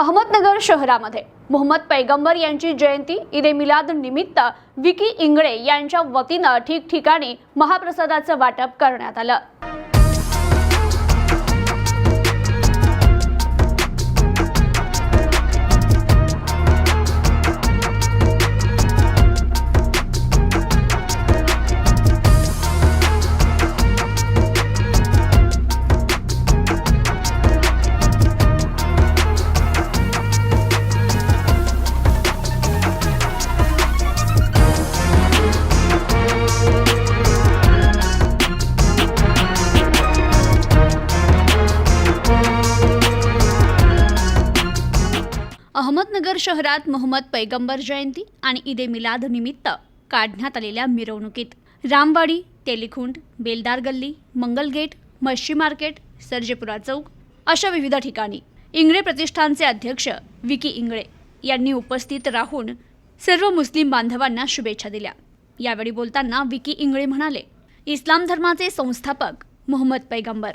अहमदनगर शहरामध्ये. मोहम्मद पैगंबर यांची जयंती ईद ए मिलाद निमित्त विकी इंगळे यांच्या वतीनं ठिकठिकाणी महाप्रसादाचं वाटप करण्यात आलं. अहमदनगर शहरात मोहम्मद पैगंबर जयंती आणि ईद ए मिलाद निमित्त काढण्यात आलेल्या मिरवणुकीत रामवाडी तेलिखुंड बेलदार गल्ली मंगलगेट मच्छी मार्केट सर्जेपुरा चौक अशा विविध ठिकाणी इंगळे प्रतिष्ठानचे अध्यक्ष विकी इंगळे यांनी उपस्थित राहून सर्व मुस्लिम बांधवांना शुभेच्छा दिल्या. यावेळी बोलताना विकी इंगळे म्हणाले इस्लाम धर्माचे संस्थापक मोहम्मद पैगंबर.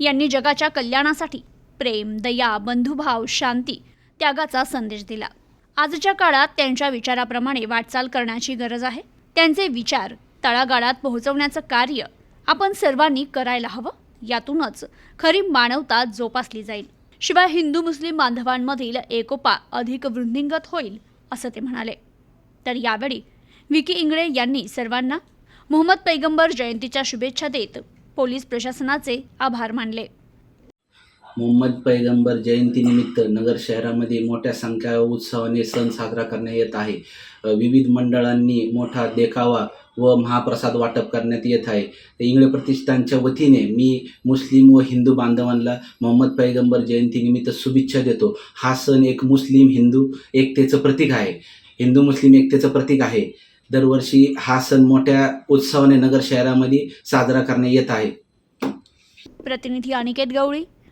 यांनी जगाच्या कल्याणासाठी प्रेम दया बंधुभाव शांती त्यागाचा संदेश दिला. आजच्या काळात त्यांच्या विचाराप्रमाणे वाटचाल करण्याची गरज आहे. त्यांचे विचार तळागाळात पोहोचवण्याचं कार्य आपण सर्वांनी करायला हवं. यातूनच खरी मानवता जोपासली जाईल. शिवाय हिंदू मुस्लिम बांधवांमधील एकोपा अधिक वृद्धिंगत होईल असं ते म्हणाले. तर यावेळी विकी इंगळे यांनी सर्वांना मोहम्मद पैगंबर जयंतीच्या शुभेच्छा देत पोलीस प्रशासनाचे आभार मानले. मोहम्मद पैगंबर जयंतीनिमित्त नगर शहरामध्ये मोठ्या संख्या उत्सवाने सण साजरा करण्यात येत आहे. विविध मंडळांनी मोठा देखावा व महाप्रसाद वाटप करण्यात येत आहे. इंगळे प्रतिष्ठानच्या वतीने मी मुस्लिम व हिंदू बांधवांना मोहम्मद पैगंबर जयंतीनिमित्त शुभेच्छा देतो. हा सण एक मुस्लिम हिंदू एकतेचं प्रतीक आहे. हिंदू मुस्लिम एकतेचं प्रतीक आहे. दरवर्षी हा सण मोठ्या उत्सवाने नगर शहरामध्ये साजरा करण्यात येत आहे. प्रतिनिधी Aniket Gawali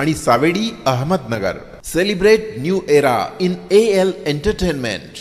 आणि Savedi Ahmednagar. Celebrate new era in A L entertainment